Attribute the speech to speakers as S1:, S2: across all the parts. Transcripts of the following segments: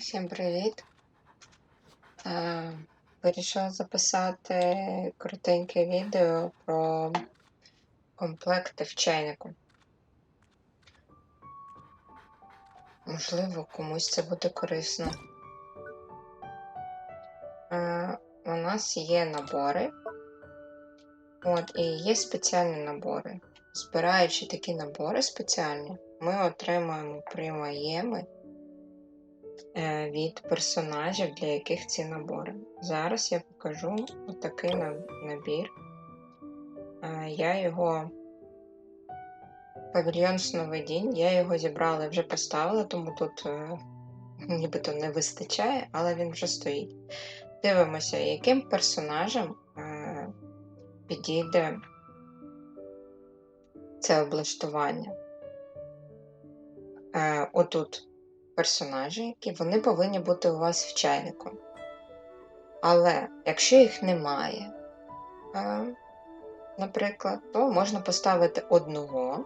S1: Всім привіт. Е, Вирішила записати коротеньке відео про комплекти в чайнику. Можливо, комусь це буде корисно. Е, У нас є набори. От, і є спеціальні набори. Збираючи такі набори спеціальні, ми отримуємо приймаєми е, від персонажів, для яких ці набори. Зараз я покажу отакий набір. Е, Я його павільйон сновидінь, я його зібрала і вже поставила, тому тут е, нібито не вистачає, але він вже стоїть. Дивимося, яким персонажам е, підійде це облаштування. Е, отут персонажі, які вони повинні бути у вас в чайнику. Але якщо їх немає, е, наприклад, то можна поставити одного.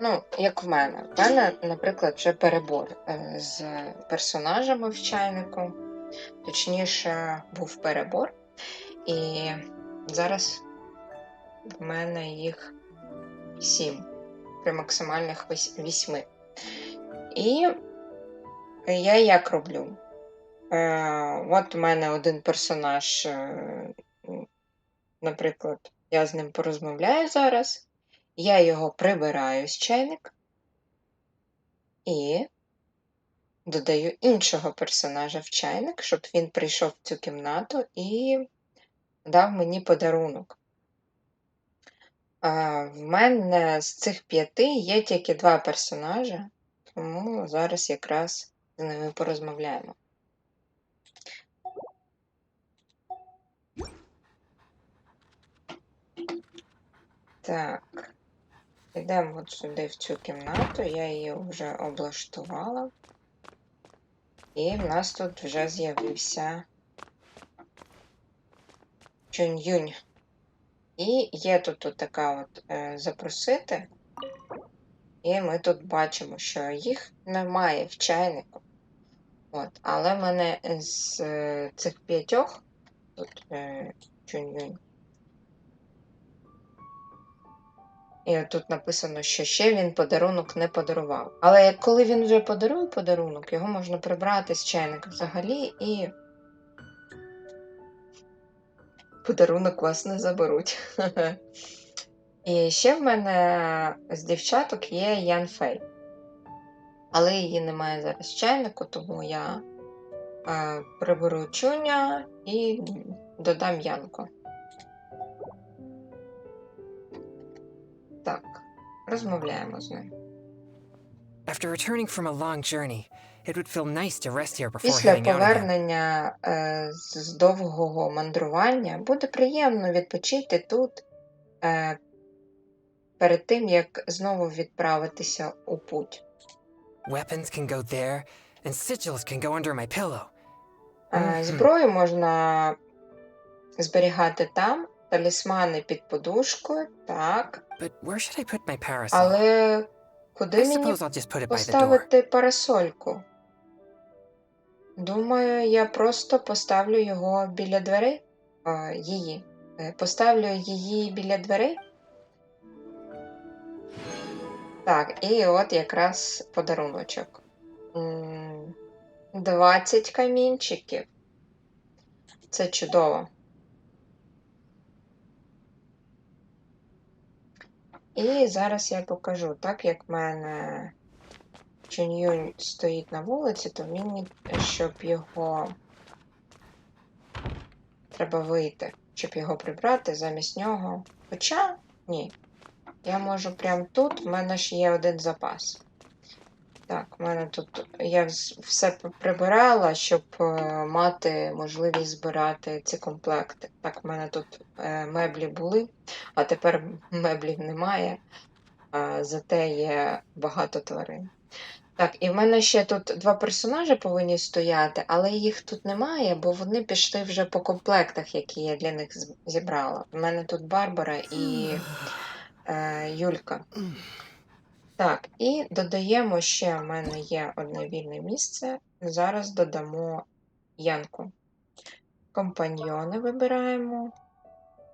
S1: Ну, як в мене. В мене, наприклад, вже перебор е, з персонажами в чайнику. Точніше, був перебор. І зараз в мене їх сім при максимальних вось- вісьми. І я як роблю? Е, от у мене один персонаж, е, наприклад, я з ним порозмовляю зараз, я його прибираю з чайника і додаю іншого персонажа в чайник, щоб він прийшов в цю кімнату і дав мені подарунок. А, в мене з цих п'яти є тільки два персонажа, тому зараз якраз з ними порозмовляємо. Так, йдемо от сюди в цю кімнату, я її вже облаштувала. І в нас тут вже з'явився Чунь-Юнь. І є тут, тут така от е, запросити. І ми тут бачимо, що їх немає в чайнику. От, але мене з е, цих п'ятьох тут е, Чунь-Юнь. І тут написано, що ще він подарунок не подарував. Але коли він вже подарує подарунок, його можна прибрати з чайника взагалі і подарунок вас не заберуть. І ще в мене з дівчаток є Ян Фей. Але її немає зараз в чайнику, тому я е, приберу чуня і додам Янку. Так, розмовляємо з ним.
S2: After returning from a long journey, it would feel nice to rest here before
S1: Після повернення е, з з довгого мандрування буде приємно відпочити тут е, перед тим, як знову відправитися у путь.
S2: Weapons can go there, and sigils can go under my pillow.
S1: Е, Зброю можна зберігати там, талісмани під подушкою, так.
S2: But where should I put my parasol?
S1: Але
S2: I
S1: куди мені
S2: suppose I'll just put it by the door.
S1: поставити парасольку? Думаю, я просто поставлю його біля дверей. А, її. Е, Поставлю її біля дверей. Так, і от якраз подаруночок. 20 камінчиків. Це чудово. І зараз я покажу, так як в мене Чуньюнь стоїть на вулиці, то мені, щоб його треба вийти, щоб його прибрати замість нього. Хоча ні. Я можу прямо тут, в мене ж є один запас. Так, в мене тут я все прибирала, щоб е, мати можливість збирати ці комплекти. Так, в мене тут е, меблі були, а тепер меблів немає, зате є багато тварин. Так, і в мене ще тут два персонажі повинні стояти, але їх тут немає, бо вони пішли вже по комплектах, які я для них зібрала. У мене тут Барбара і Юлька. Так, і додаємо ще в мене є одне вільне місце. Зараз додамо Янку. Компаньйони вибираємо.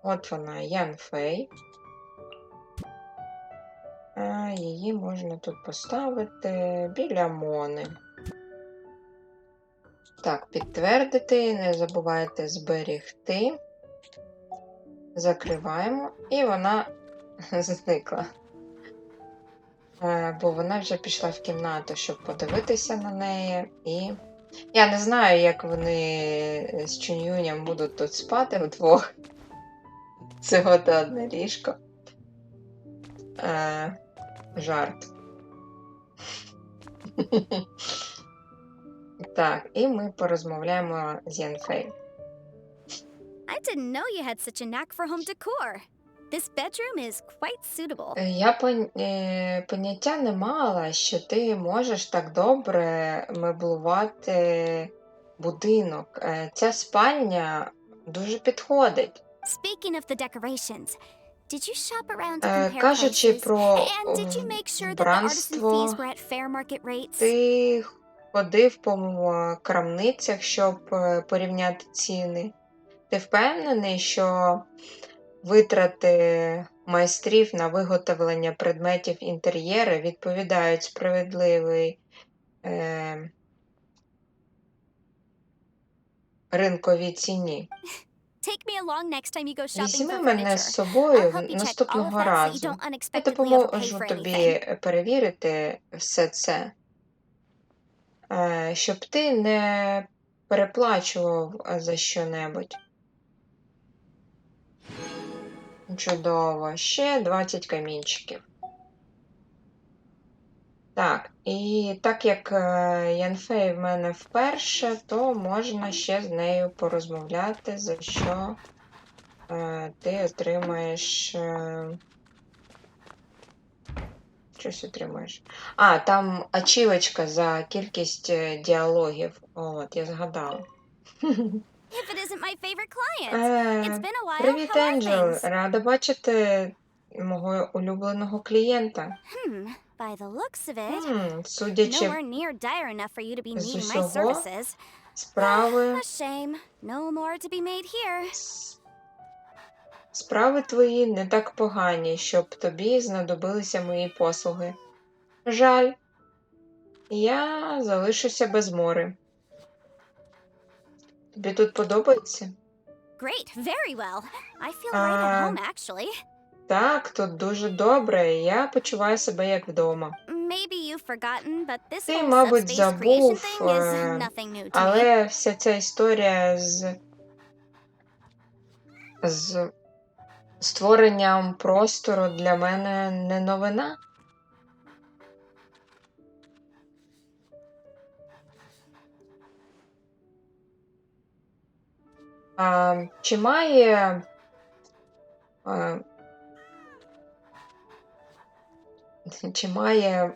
S1: От вона, Ян Фей. А, її можна тут поставити біля Мони. Так, підтвердити, не забувайте зберігти. Закриваємо, і вона зникла. Е, Бо вона вже пішла в кімнату, щоб подивитися на неї. І я не знаю, як вони з Чуньюням будуть тут спати вдвох. Всього то одне ліжко. Е, жарт. Так, і ми порозмовляємо з Янфей.
S3: I didn't know you had such a knack for home decor. This bedroom is quite suitable.
S1: Е, Я е, поняття не мала, що ти можеш так добре меблувати будинок. Е, Ця спальня дуже підходить.
S3: Speaking of the decorations, did you shop around to compare
S1: Кажучи про
S3: And did you make sure that the artisan
S1: вбранство,
S3: fees were at fair market rates?
S1: ти ходив по крамницях, щоб порівняти ціни. Ти впевнений, що витрати майстрів на виготовлення предметів інтер'єру відповідають справедливій е, ринковій ціні? Візьми мене з собою наступного разу. Я допоможу тобі перевірити все це, е, щоб ти не переплачував за що-небудь. Чудово. Ще 20 камінчиків. Так, і так як е, Янфей в мене вперше, то можна ще з нею порозмовляти, за що е, ти отримаєш. Е, щось отримаєш. А, там ачівочка за кількість діалогів. От, я згадала. Е. Привіт, Енджел! Рада бачити мого улюбленого клієнта.
S3: By the looks of it,
S1: Хм, судячи
S3: nowhere near dire enough for you to be
S1: з
S3: needing my
S1: усього, справи.
S3: A shame. No more to be made here.
S1: Справи твої не так погані, щоб тобі знадобилися мої послуги. Жаль, я залишуся без мори. Тобі тут подобається?
S3: Great, very well. I feel right at home, actually.
S1: Так, тут дуже добре, я почуваю себе як вдома.
S3: Maybe you've forgotten, but this
S1: Ти, мабуть, забув,
S3: thing is
S1: е,
S3: new to me.
S1: Але вся ця історія з, з створенням простору для мене не новина. Чи має чи має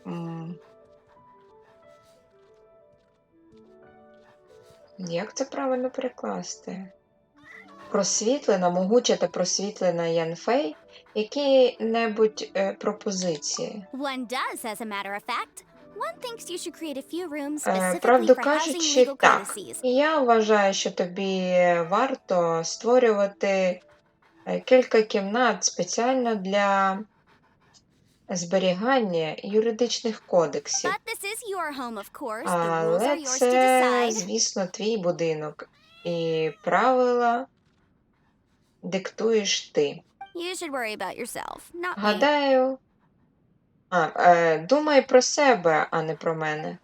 S1: Як це правильно перекласти? Просвітлена, могуча та просвітлена Янфей, які-небудь е, пропозиції.
S3: One does, as a matter of fact.
S1: Е, Правду кажучи, так. я вважаю, що тобі варто створювати е, кілька кімнат спеціально для зберігання юридичних кодексів. Але це, звісно, твій будинок. І правила диктуєш ти. Гадаю. А, е, думай про себе, а не про мене.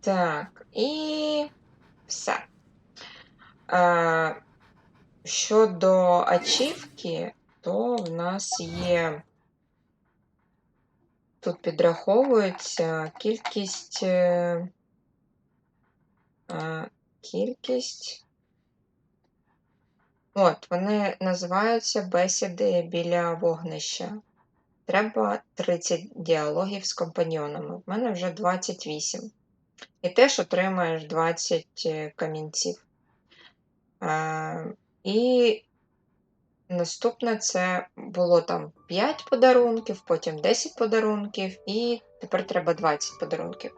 S1: Так, і все. Е, щодо ачівки, то в нас є. Тут підраховується кількість. Е, е, кількість. От, вони називаються бесіди біля вогнища. Треба 30 діалогів з компаньйонами. В мене вже 28. І теж отримаєш 20 е, камінців. Е, і Наступне це було там 5 подарунків, потім 10 подарунків, і тепер треба 20 подарунків.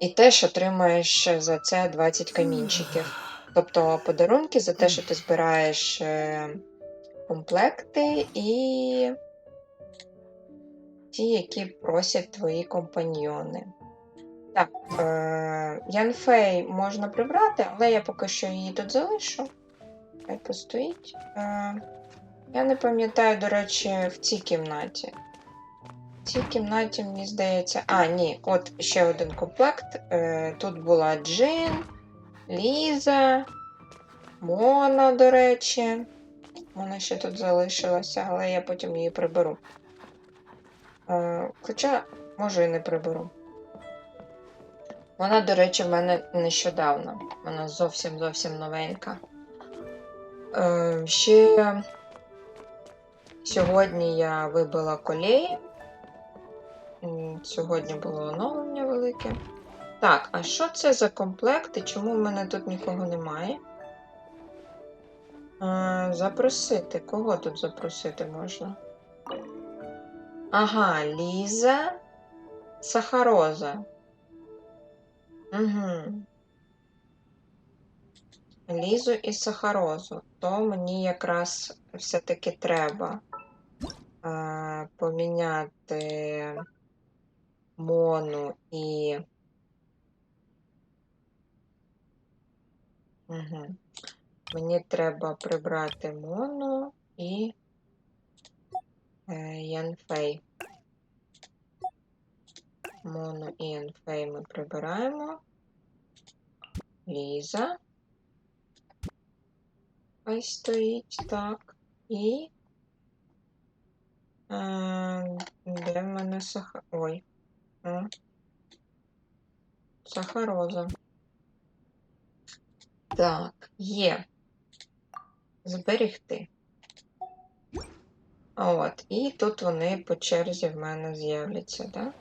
S1: І теж отримаєш за це 20 камінчиків. Тобто подарунки за те, що ти збираєш е, комплекти і ті, які просять твої компаньйони. Так, е, Янфей можна прибрати, але я поки що її тут залишу. Хай постоїть. Е, я не пам'ятаю, до речі, в цій кімнаті. В цій кімнаті, мені здається. А, ні, от ще один комплект. Тут була Джин, Ліза, Мона, до речі. Вона ще тут залишилася, але я потім її приберу. Е, хоча, може, і не приберу. Вона, до речі, в мене нещодавно. Вона зовсім зовсім новенька. Е, ще сьогодні я вибила колеї. М, Сьогодні було оновлення велике. Так, а що це за комплект і чому в мене тут нікого немає? Е, запросити. Кого тут запросити можна? Ага, Ліза, Сахароза. Угу. Лізу і сахарозу, то мені якраз все-таки треба е, поміняти мону і. Угу. Мені треба прибрати мону і е, Янфей. Мону і Янфей ми прибираємо. Ліза. Хай стоїть так. І. Е, де в мене сахар. Ой. Сахароза. Так, є. Зберегти. От. І тут вони по черзі в мене з'являться, так?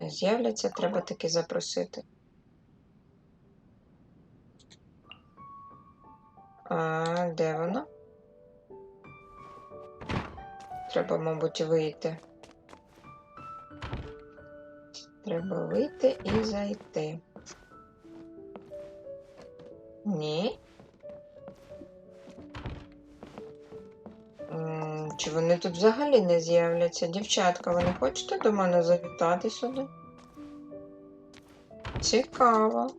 S1: З'являться, треба таки запросити. А де воно? Треба, мабуть, вийти. Треба вийти і зайти. Ні. Чи вони тут взагалі не з'являться? Дівчатка, ви не хочете до мене завітати сюди? Цікаво.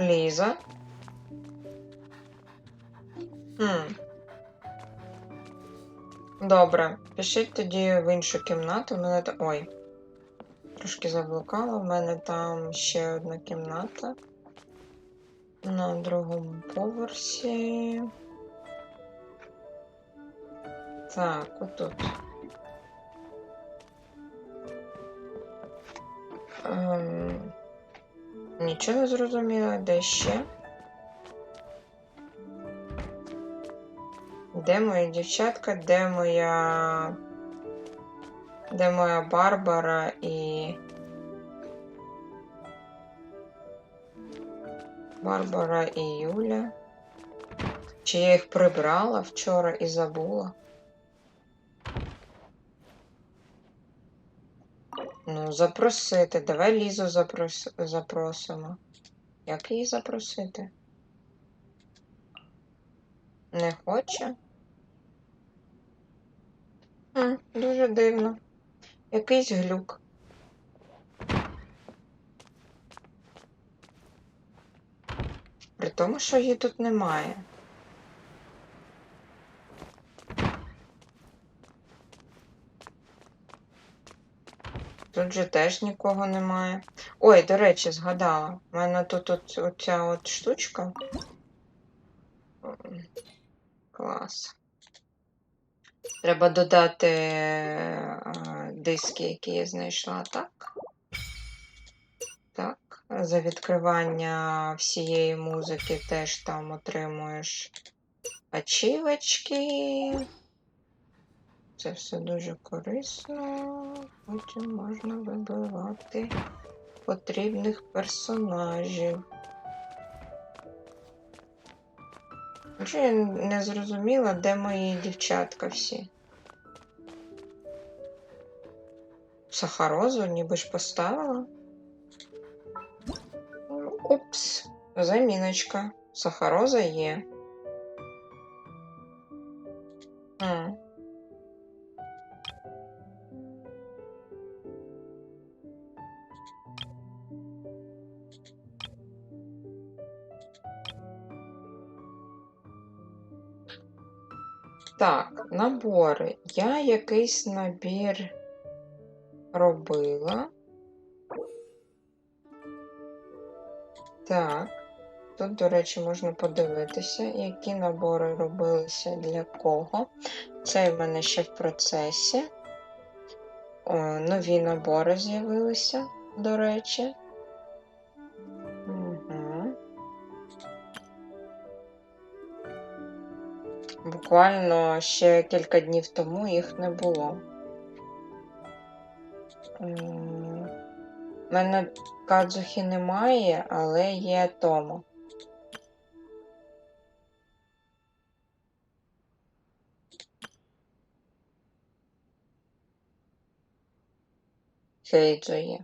S1: Ліза. Хм. Добре, пишіть тоді в іншу кімнату. Мене Ой. Трошки заблукала. У мене там ще одна кімната. На другому поверсі. Так, отут. Ем... Нічого не зрозуміла, де ще? Де моя дівчатка, де моя. Де моя Барбара і. Барбара і Юля. Чи я їх прибрала вчора і забула? Ну, запросити. Давай Лізу запрос... запросимо. Як її запросити? Не хоче? Хм, дуже дивно. Якийсь глюк. При тому, що її тут немає. Тут же теж нікого немає. Ой, до речі, згадала. У мене тут от, оця от штучка. Клас. Треба додати е, диски, які я знайшла, так? Так, за відкривання всієї музики теж там отримуєш ачівочки. Це все дуже корисно. Потім можна вибивати потрібних персонажів. Вже не зрозуміла, де мої дівчатка всі. Сахарозу ніби ж поставила. Ну, Упс, заміночка. Сахароза є. М. Так, набори. Я якийсь набір Робила. Так. Тут, до речі, можна подивитися, які набори робилися для кого. Цей в мене ще в процесі. О, нові набори з'явилися, до речі. Угу. Буквально ще кілька днів тому їх не було. У мене Кадзухи немає, але є Томо. Хейджо є.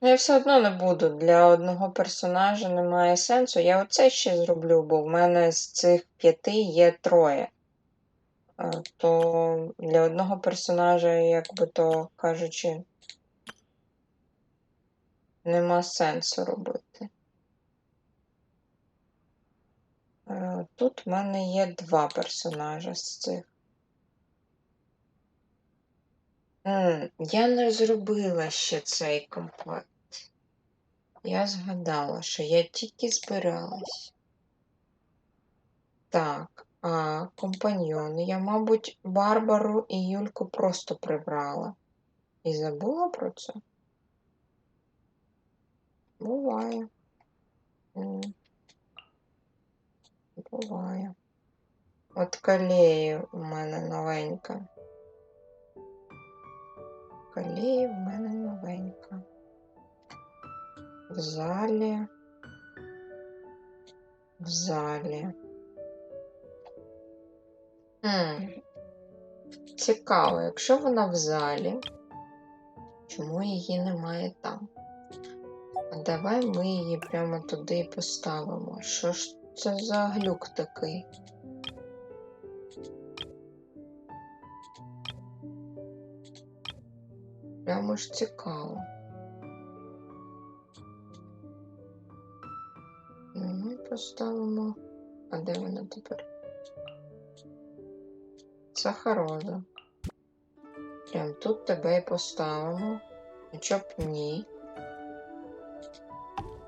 S1: Ну, я все одно не буду. Для одного персонажа немає сенсу. Я оце ще зроблю, бо в мене з цих п'яти є троє. То для одного персонажа, як би то кажучи, нема сенсу робити. Тут в мене є два персонажа з цих. Я не зробила ще цей комплект. Я згадала, що я тільки збиралась. Так, а компаньйони. Я, мабуть, Барбару і Юльку просто прибрала. І забула про це? Буває. Буває. От калеї у мене новенька. Калеї в мене новенька. В залі. В залі. Хм. Цікаво, якщо вона в залі, чому її немає там? А давай ми її прямо туди і поставимо. Що ж це за глюк такий? Прямо ж цікаво. Ну, Ми поставимо. А де вона тепер? Сахароза. Прям тут тебе і поставимо. Якщо б ні.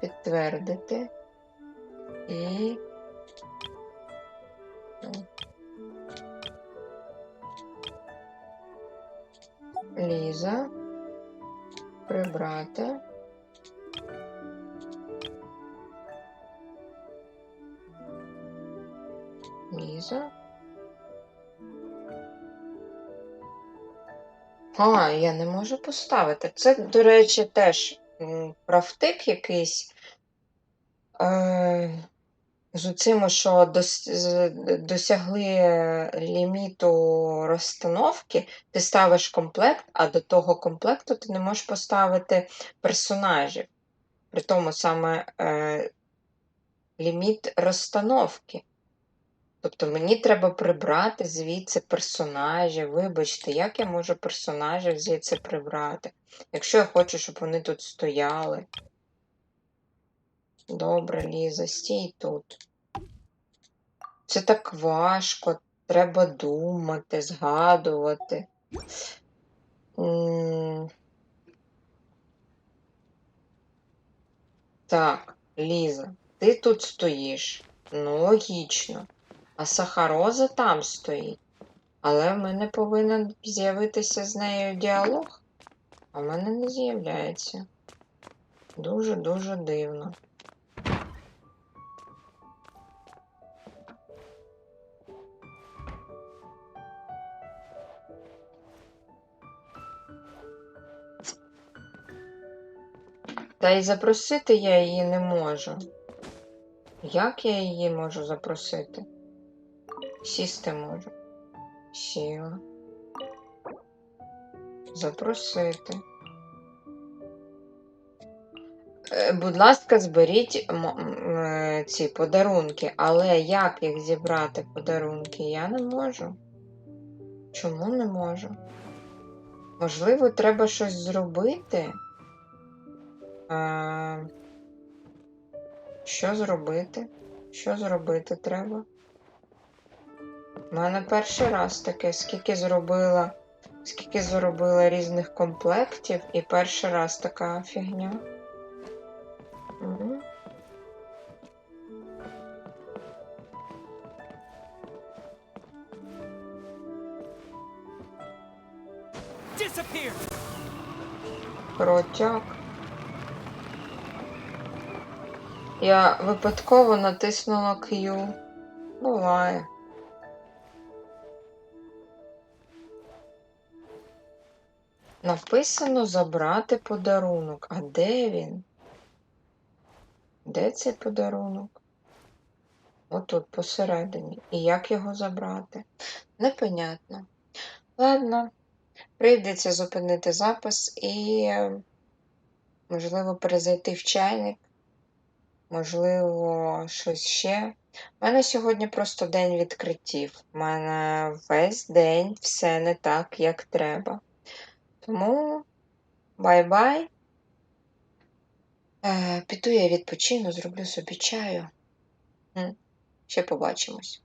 S1: Підтвердити. І. Ліза. Прибрати. Ліза. А, я не можу поставити. Це, до речі, теж правтик якийсь. Е, з оцими, що дос- досягли ліміту розстановки, ти ставиш комплект, а до того комплекту ти не можеш поставити персонажів. При тому саме е, ліміт розстановки. Тобто мені треба прибрати звідси персонажів. Вибачте, як я можу персонажів звідси прибрати? Якщо я хочу, щоб вони тут стояли. Добре, Ліза, стій тут. Це так важко. Треба думати, згадувати. Так, Ліза, ти тут стоїш. Ну, логічно. А Сахароза там стоїть. Але в мене повинен з'явитися з нею діалог, а в мене не з'являється. Дуже-дуже дивно. Та й запросити я її не можу. Як я її можу запросити? Сісти можу. Сіла. Запросити. Е, Будь ласка, зберіть е, ці подарунки, але як їх зібрати подарунки, я не можу. Чому не можу? Можливо, треба щось зробити. А... Що зробити? Що зробити треба? У мене перший раз таке, скільки зробила, скільки зробила різних комплектів, і перший раз така фігня. Кротяк. Я випадково натиснула Q. Буває. Написано забрати подарунок. А де він? Де цей подарунок? Отут, посередині. І як його забрати? Непонятно. Ладно, прийдеться зупинити запис і, можливо, перезайти в чайник, можливо, щось ще. У мене сьогодні просто день відкриттів. У мене весь день все не так, як треба. Тому бай-бай. Е, піду я відпочину, зроблю собі чаю. Ще побачимось.